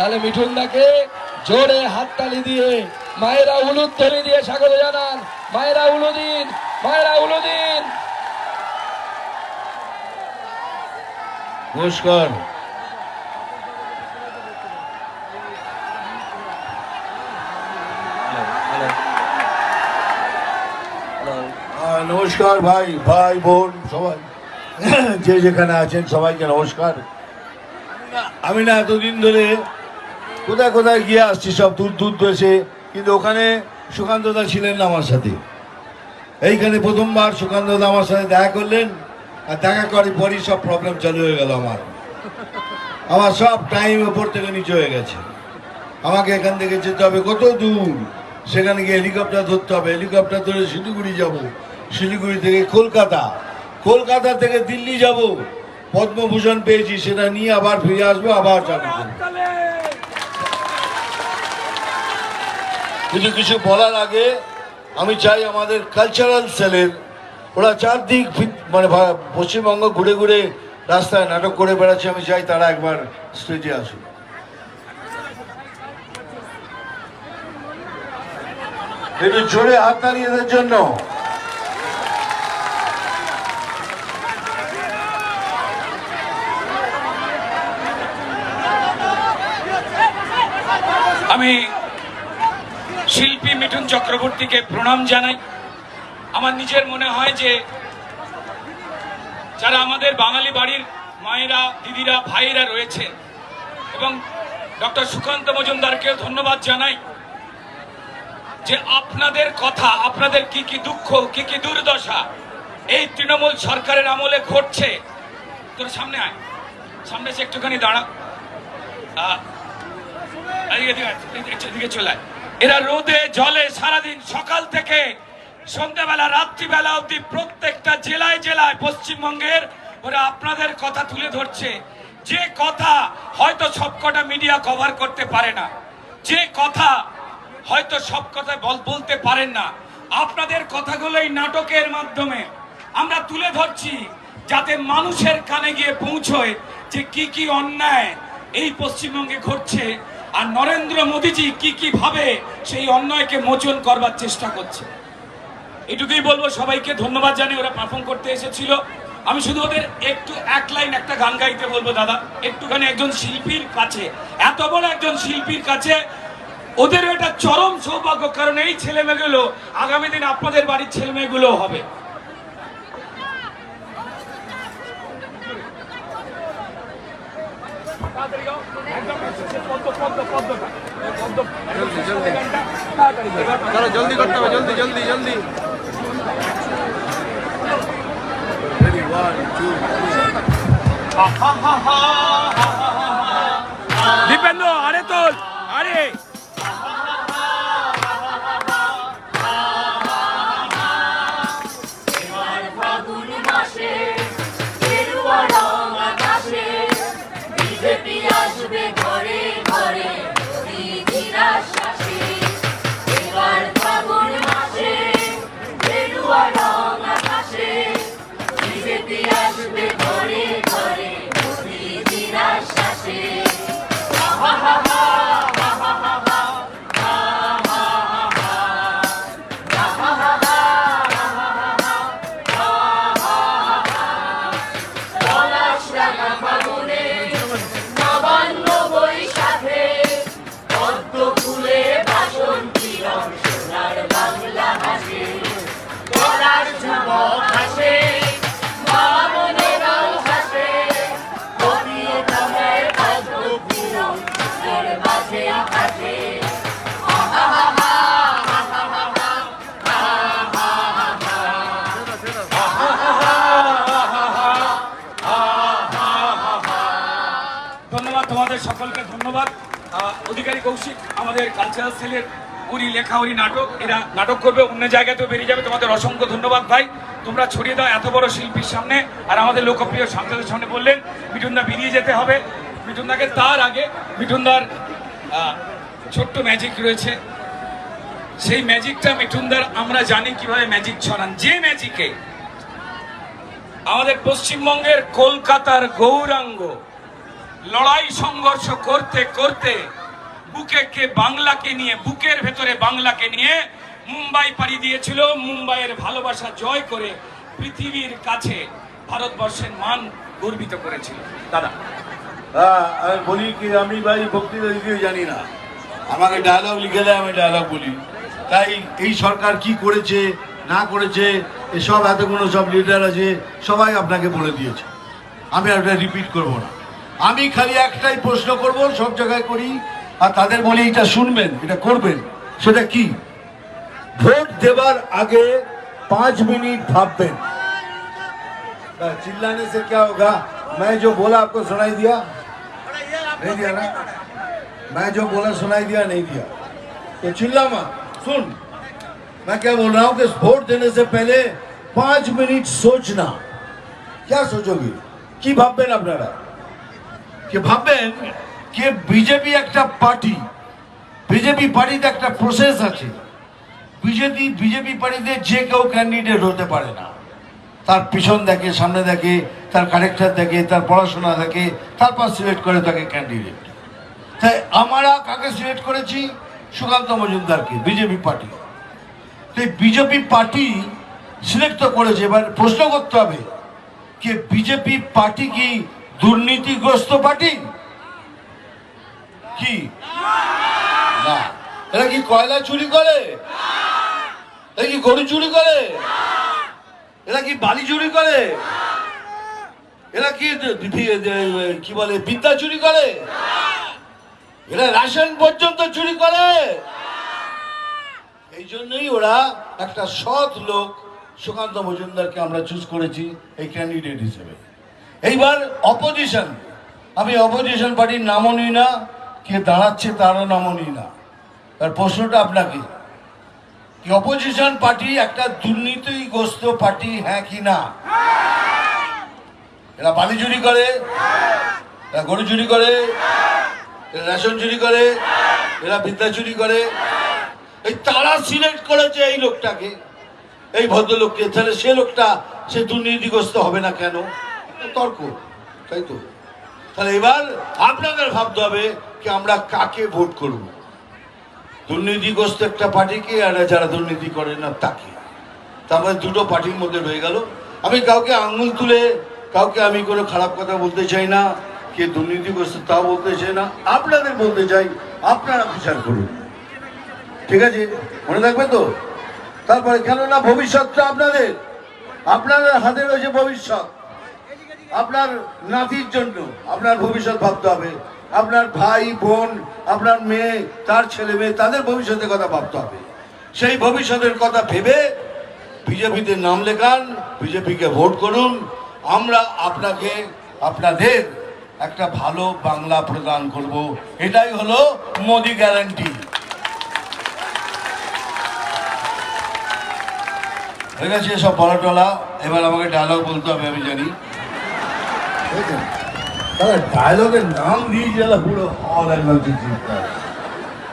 তাহলে মিঠুন দাকে জোরে হাততালি দিয়ে মায়েরা উলুদ ধরে দিয়ে স্বাগত জানান। মায়েরা উলুদিন মায়েরা উলুদিন। নমস্কার। নমস্কার ভাই ভাই বোন সবাই। যে যেখানে আছেন সবাইকে নমস্কার। আমি না এতদিন ধরে কোথায় কোথায় গিয়ে আসছি, সব দূর দূর দেশে। কিন্তু ওখানে সুকান্তদা ছিলেন না আমার সাথে। এইখানে প্রথমবার সুকান্তদা আমার সাথে দেখা করলেন, আর দেখা করার পরই সব প্রবলেম চালু হয়ে গেল আমার। আমার সব টাইম ওপর থেকে নিচে হয়ে গেছে। আমাকে এখান থেকে যেতে হবে কত দূর? সেখানে গিয়ে হেলিকপ্টার ধরতে হবে। হেলিকপ্টার ধরে শিলিগুড়ি যাব। শিলিগুড়ি থেকে কলকাতা। কলকাতা থেকে দিল্লি যাব। পদ্মভূষণ পেয়েছি, সেটা নিয়ে আবার ফিরে আসব, আবার চাকরি কিছু কিছু বলার আগে আমি চাই আমাদের কালচারাল সেলের ওরা চারদিক মানে পশ্চিমবঙ্গ ঘুরে ঘুরে রাস্তায় নাটক করে বেড়াচ্ছে, আমি চাই তারা একবার স্টেজে আসুক। একটু জোরে হাত তালি এদের জন্য। আমি শিল্পী মিঠুন চক্রবর্তীকে প্রণাম জানাই। আমার নিজের মনে হয় যে যারা আমাদের বাঙালি বাড়ির মায়েরা, দিদিরা, ভাইয়েরা রয়েছে এবং ডক্টর সুকান্ত মজুমদারকেও ধন্যবাদ জানাই যে আপনাদের কথা, আপনাদের কি কি দুঃখ, কি কি দুর্দশা এই তৃণমূল সরকারের আমলে ঘটছে। তোর সামনে আয়। সামনে সে একটুখানি দাঁড়া। এদিকে চলে আয়। এরা রোদে, জলে সারাদিন সকাল থেকে সন্ধ্যাবেলা, রাত্রিবেলা অবধি প্রত্যেকটা জেলায় জেলায় পশ্চিমবঙ্গের ওরা আপনাদের কথা তুলে ধরছে। যে কথা হয়তো সবকটা মিডিয়া কভার করতে পারে না। যে কথা হয়তো সব কথা বলতে পারেন না। আপনাদের কথাগুলো এই নাটকের মাধ্যমে আমরা তুলে ধরছি, যাতে মানুষের কানে গিয়ে পৌঁছয় যে কি কি অন্যায় এই পশ্চিমবঙ্গে ঘটছে। আর নরেন্দ্র মোদীজি কি কি ভাবে সেই অন্যায়কে মোচন করবার চেষ্টা করছে? এটুকুই বলব, সবাইকে ধন্যবাদ জানিয়ে ওরা পারফর্ম করতে এসেছিল। আমি শুধু ওদের একটু এক লাইন একটা গান গাইতে বলব, দাদা। একটুখানি একজন শিল্পীর কাছে, এত বড় একজন শিল্পীর কাছে, ওদের এটা চরম সৌভাগ্য, কারণ এই ছেলে মেয়েগুলো আগামী দিন আপনাদের বাড়ির ছেলে মেয়েগুলো হবে চলো জলদি করতে হবে জলদি জলদি জলদি। দীপেন্দ্র আরে তো সকলকে ধন্যবাদ। অধিকারী কৌশিক, আমাদের কালচারাল সেলের উনি লেখা উনি নাটক, এরা নাটক করবে, অন্য জায়গাতেও বেরিয়ে যাবে। তোমাদের অসংখ্য ধন্যবাদ ভাই। তোমরা ছড়িয়ে দাও এত বড় শিল্পীর সামনে। আর আমাদের লোকপ্রিয় সাংসদের সামনে বললেন, মিঠুনদা বেরিয়ে যেতে হবে। মিঠুনদাকে তার আগে, মিঠুনদার ছোট্ট ম্যাজিক রয়েছে। সেই ম্যাজিকটা মিঠুনদার, আমরা জানি কীভাবে ম্যাজিক ছড়ান। যে ম্যাজিকে আমাদের পশ্চিমবঙ্গের কলকাতার গৌরাঙ্গ লড়াই সংঘর্ষ করতে করতে বুকে কে বাংলাকে নিয়ে, বুকের ভেতরে বাংলাকে নিয়ে মুম্বাই পাড়ি দিয়েছিল। মুম্বাইয়ের ভালোবাসা জয় করে পৃথিবীর কাছে ভারতবর্ষের মান গর্বিত করেছিল। দাদা। বলি কি, আমি ভাই বক্তৃতা দিতে জানি না। আমাকে ডায়লগ লিখে দেয়, আমি ডায়লগ বলি। তাই এই সরকার কি করেছে, না করেছে, এসব এতগুলো সব লিডার আছে, সবাই আপনাকে বলে দিয়েছে। আমি আর রিপিট করব না। আমি খালি একটাই প্রশ্ন করব সব জায়গায় করি আর তাদের বলি এটা শুনবেন এটা করবেন সেটা কি ভোট দেবার আগে পাঁচ মিনিট ভাববেন चिल्लाने से क्या होगा मैं जो बोला आपको सुनाई दिया नहीं दिया ना मैं जो बोला सुनाई दिया नहीं दिया तो चिल्ला मत सुन मैं क्या बोल रहा हूँ कि वोट देने से पहले पांच मिनट सोचना क्या सोचोगे কি ভাববেন আপনারা কি ভাববেন যে বিজেপি একটা পার্টি, বিজেপি পার্টিতে একটা প্রসেস আছে। বিজেপি বিজেপি পার্টিতে যে কেউ ক্যান্ডিডেট হতে পারে না। তার পিছন দেখে, সামনে দেখে, তার কারেক্টার দেখে, তার পড়াশোনা দেখে, তারপর সিলেক্ট করে তাকে ক্যান্ডিডেট তাই আমরা কাকে সিলেক্ট করেছি? সুকান্ত মজুমদারকে, বিজেপি পার্টি। তো বিজেপি পার্টি সিলেক্ট তো করেছে, এবার প্রশ্ন করতে হবে যে বিজেপি পার্টি কি দুর্নীতিগ্রস্ত পার্টি? কি? না। এরা কি কয়লা চুরি করে? এরা কি গরু চুরি করে? এরা কি বালি চুরি করে? এরা কি কি বলে, বিদ্যা চুরি করে? এরা রাশন পর্যন্ত চুরি করে? এই জন্যই ওরা একটা সৎ লোক সুকান্ত মজুমদারকে আমরা চুজ করেছি এই ক্যান্ডিডেট হিসেবে। এইবার অপোজিশন আমি অপোজিশন পার্টির নামও নিই না, কে দাঁড়াচ্ছে তারও নামও নিই না। আর প্রশ্নটা আপনাকে, কি অপোজিশন পার্টি একটা দুর্নীতিগ্রস্ত পার্টি হ্যাঁ কি না? এরা বালি চুরি করে, এরা গরু চুরি করে, এরা রেশন চুরি করে, এরা বিদ্যা চুরি করে। এই তারা সিলেক্ট করেছে এই লোকটাকে, এই ভদ্রলোককে। তাহলে সে লোকটা, সে দুর্নীতিগ্রস্ত হবে না কেন? তর্ক, তাই তো? তাহলে এবার আপনাদের ভাবতে হবে কি আমরা কাকে ভোট করব? দুর্নীতিগ্রস্ত একটা পার্টিকে আর যারা দুর্নীতি করে না, তাকে। তারপরে দুটো পার্টির মধ্যে রয়ে গেল। আমি কাউকে আঙুল তুলে, কাউকে আমি কোনো খারাপ কথা বলতে চাই না, কে দুর্নীতিগ্রস্ত তাও বলতে চাই না, আপনাদের বলতে চাই, আপনারা বিচার করুন। ঠিক আছে? মনে থাকবে তো? তারপরে কেননা ভবিষ্যৎটা আপনাদের। আপনাদের হাতে রয়েছে ভবিষ্যৎ। আপনার নাতির জন্য আপনার ভবিষ্যৎ ভাবতে হবে। আপনার ভাই, বোন, আপনার মেয়ে, তার ছেলে মেয়ে, তাদের ভবিষ্যতের কথা ভাবতে হবে। সেই ভবিষ্যতের কথা ভেবে বিজেপিতে নাম লেখান, বিজেপিকে ভোট করুন। আমরা আপনাকে, আপনাদের একটা ভালো বাংলা প্রদান করব। এটাই হলো মোদি গ্যারান্টি হয়ে গেছে সব বলা টলা এবার আমাকে ডায়লগ বলতে হবে, আমি জানি। বুঝলেন? তাহলে ডায়লগের নাম দিয়ে গেলে পুরো হল একদম চিৎকার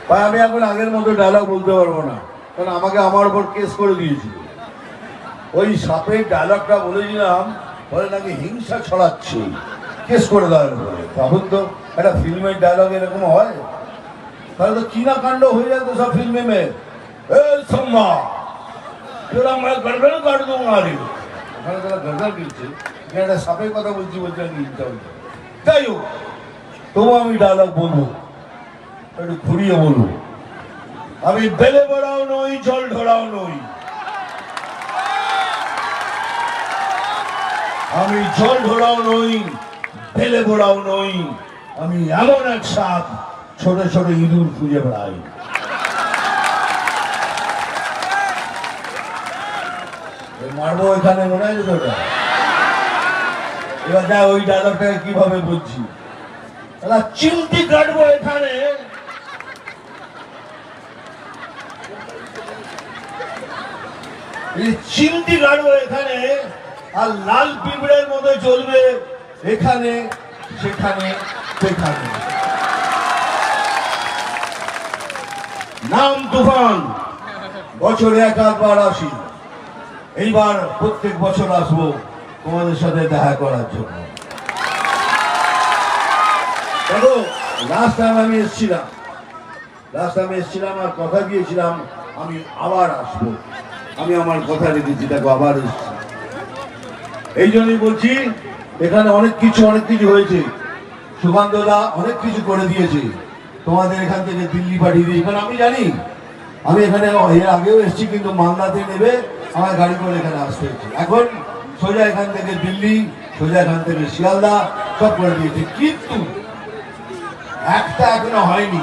ভাই, আমি এখন আগের মতো ডায়লগ বলতে পারব না। কারণ আমাকে আমার উপর কেস করে দিয়েছিল। ওই সাপের ডায়লগটা বলেছিলাম, বলে নাকি হিংসা ছড়াচ্ছে। কেস করে দেওয়ার উপরে তখন তো একটা ফিল্মের ডায়লগ এরকম হয়। তাহলে তো কিনা কাণ্ড হয়ে যেত সব ফিল্মে মে এ সম্মা তোরা আমরা গড়গড় কাট দেবো আরে ওখানে তারা দিচ্ছে। এখানে কথা বলছি বলছি আমি হিংসা হচ্ছে যাই হোক তবু আমি ডায়লগ বলব। একটু ঘুরিয়ে বলব। আমি বেলে বড়াও নই, জল ঢোড়াও নই। আমি জল ঢোড়াও নই, বেলে বড়াও নই। আমি এমন এক সাপ, ছোট ছোট ইঁদুর খুঁজে বেড়াই। মারবো এখানে মনে ওটা? এবার যা, ওই ডায়লগটাকে কীভাবে তাহলে চিমটি কাটবো এখানে। চিমটি কাটবো এখানে, আর লাল পিঁপড়ের মতো চলবে এখানে, সেখানে সেখানে। নাম তুফান, বছরে এক আধবার আসি। এইবার প্রত্যেক বছর আসব। তোমাদের সাথে দেখা করার জন্য। দেখো লাস্ট টাইম আমি এসেছিলাম লাস্ট টাইম এসেছিলাম আর কথা দিয়েছিলাম, আমি আবার আমি আমার কথা দেখো, আবার এই জন্যই বলছি, এখানে অনেক কিছু অনেক কিছু হয়েছে। সুকান্তদা অনেক কিছু করে দিয়েছে। তোমাদের এখান থেকে দিল্লি পাঠিয়ে দিয়েছে। কারণ আমি জানি, আমি এখানে এর আগেও এসেছি, কিন্তু মালদাতে নেবে, আমার গাড়ি করে এখানে আসতে হচ্ছে এখন সোজা এখান থেকে দিল্লি, সোজা এখান থেকে শিয়ালদা, সব করে দিয়েছে। কিন্তু একটা এখনও হয়নি।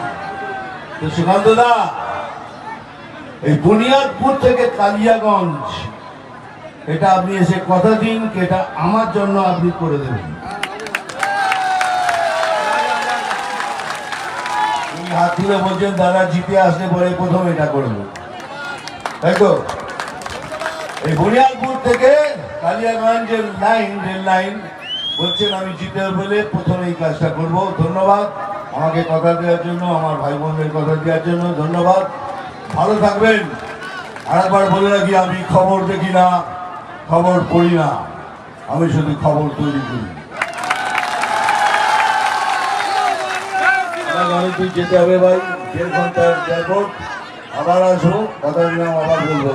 তো সুকান্তদা এই বুনিয়াদপুর থেকে কালিয়াগঞ্জ, এটা আপনি এসে কথা দিন এটা আমার জন্য আপনি করে দেবেন। হাত তুলে বলছেন, দাদা, জিতে আসলে পরে প্রথম এটা করব। তাই তো? এই বুনিয়াদপুর থেকে কালিয়াগঞ্জের লাইন, রেল লাইন। বলছেন, আমি জিতে বলে প্রথম এই কাজটা করব। ধন্যবাদ আমাকে কথা দেওয়ার জন্য, আমার ভাই বোনদের কথা দেওয়ার জন্য। ধন্যবাদ। ভালো থাকবেন। আরেকবার বলে রাখি, আমি খবর দেখি না, খবর পড়ি না। আমি শুধু খবর তৈরি করি। যেতে হবে ভাই। দেড় ঘণ্টার আবার আসব। কথা দিলাম, আবার বলব।